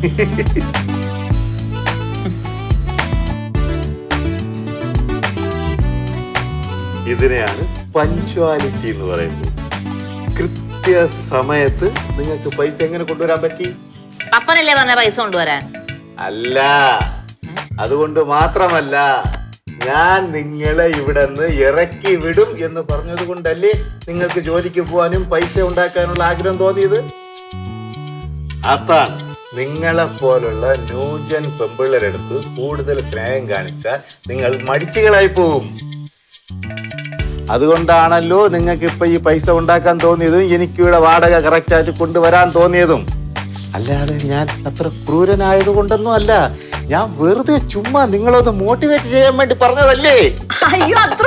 ഇതിനെയാണ് പഞ്ച്വാലിറ്റി എന്ന് പറയുന്നത്. കൃത്യ സമയത്ത് നിങ്ങൾക്ക് പൈസ എങ്ങനെ കൊണ്ടുവരാൻ പറ്റി? അപ്പനല്ലേ പറഞ്ഞ പൈസ കൊണ്ടുവരാൻ? അല്ല. അതുകൊണ്ട് മാത്രമല്ല ഞാൻ നിങ്ങളെ ഇവിടെ നിന്ന് ഇറക്കി വിടും എന്ന് പറഞ്ഞത് കൊണ്ടല്ലേ നിങ്ങൾക്ക് ജോലിക്ക് പോകാനും പൈസ ഉണ്ടാക്കാനുള്ള ആഗ്രഹം തോന്നിയത്? അതാണ്. നിങ്ങളെ പോലുള്ള ന്യൂജൻ പെമ്പിള്ളരെടുത്ത് കൂടുതൽ സ്നേഹം കാണിച്ചാൽ നിങ്ങൾ മടിച്ചുകളായി പോവും. അതുകൊണ്ടാണല്ലോ നിങ്ങൾക്ക് ഇപ്പൊ ഈ പൈസ ഉണ്ടാക്കാൻ തോന്നിയതും എനിക്കിവിടെ വാടക കറക്റ്റ് ആയിട്ട് കൊണ്ടുവരാൻ തോന്നിയതും. അല്ലാതെ ഞാൻ അത്ര ക്രൂരനായത് കൊണ്ടൊന്നും അല്ല. ഞാൻ വെറുതെ ചുമ്മാ നിങ്ങളൊന്ന് മോട്ടിവേറ്റ് ചെയ്യാൻ വേണ്ടി പറഞ്ഞതല്ലേ? അയ്യോ അത്ര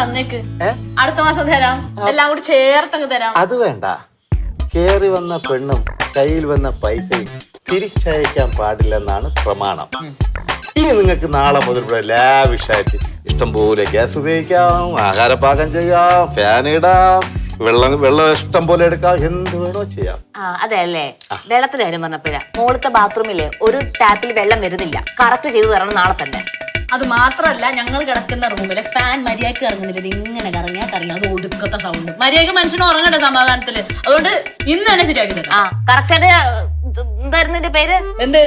തന്നേക്ക്. അടുത്ത മാസം തരാം. എല്ലാം കൂടി ചേർത്തങ്ങ് തരാം. അത് വേണ്ട. കേറി വന്ന പെണ്ണും കയ്യിൽ വന്ന പൈസയും തിരിച്ചയക്കാൻ പാടില്ലെന്നാണ് പ്രമാണം. ഇനി നിങ്ങൾക്ക് നാളെ മുതൽ ഇവിടെ ലാവിഷായിട്ട് ഇഷ്ടംപോലെ ഗ്യാസ് ഉപയോഗിക്കാം ആഹാരപാകം ചെയ്യാം ഫാൻ ഇടാം വെള്ളം വെള്ളം ഇഷ്ടം പോലെ എടുക്കാം എന്ത് വേണോ ചെയ്യാം. അതെ അല്ലേ? വെള്ളത്തിന്റെ കാര്യം പറഞ്ഞപ്പോഴാ. മോളത്തെ ബാത്റൂമിൽ ഒരു ടാപ്പിൽ വെള്ളം വരുന്നില്ല. കറക്റ്റ് ചെയ്തു തരണം നാളെ തന്നെ. അത് മാത്രമല്ല ഞങ്ങൾ കിടക്കുന്ന റൂമിലെ ഫാൻ മര്യാദയ്ക്ക് ഇറങ്ങുന്നില്ല. ഇത് ഇങ്ങനെ കറങ്ങിയാൽ കറങ്ങി അത് ഒടുക്കത്തെ സൗണ്ട് മര്യാദയ്ക്ക് മനുഷ്യന് ഉറങ്ങണ്ട സമാധാനത്തിൽ? അതുകൊണ്ട് ഇന്ന് തന്നെ ശരിയാക്കി തരാം. ആ കറക്റ്റ് ആയിട്ട് തരുന്നതിന്റെ പേര്? എന്ത്?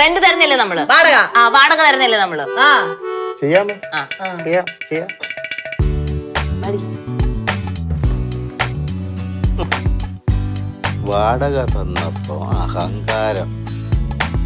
റെന്റ് തരുന്നില്ലേ നമ്മൾ? വാടക. ആ വാടക തരുന്നില്ലേ നമ്മൾ? ആ. ചെയ്യാമോ ആ. ചെയ്യാം ചെയ്യാം. വാടക തന്നപ്പോ അഹങ്കാരം.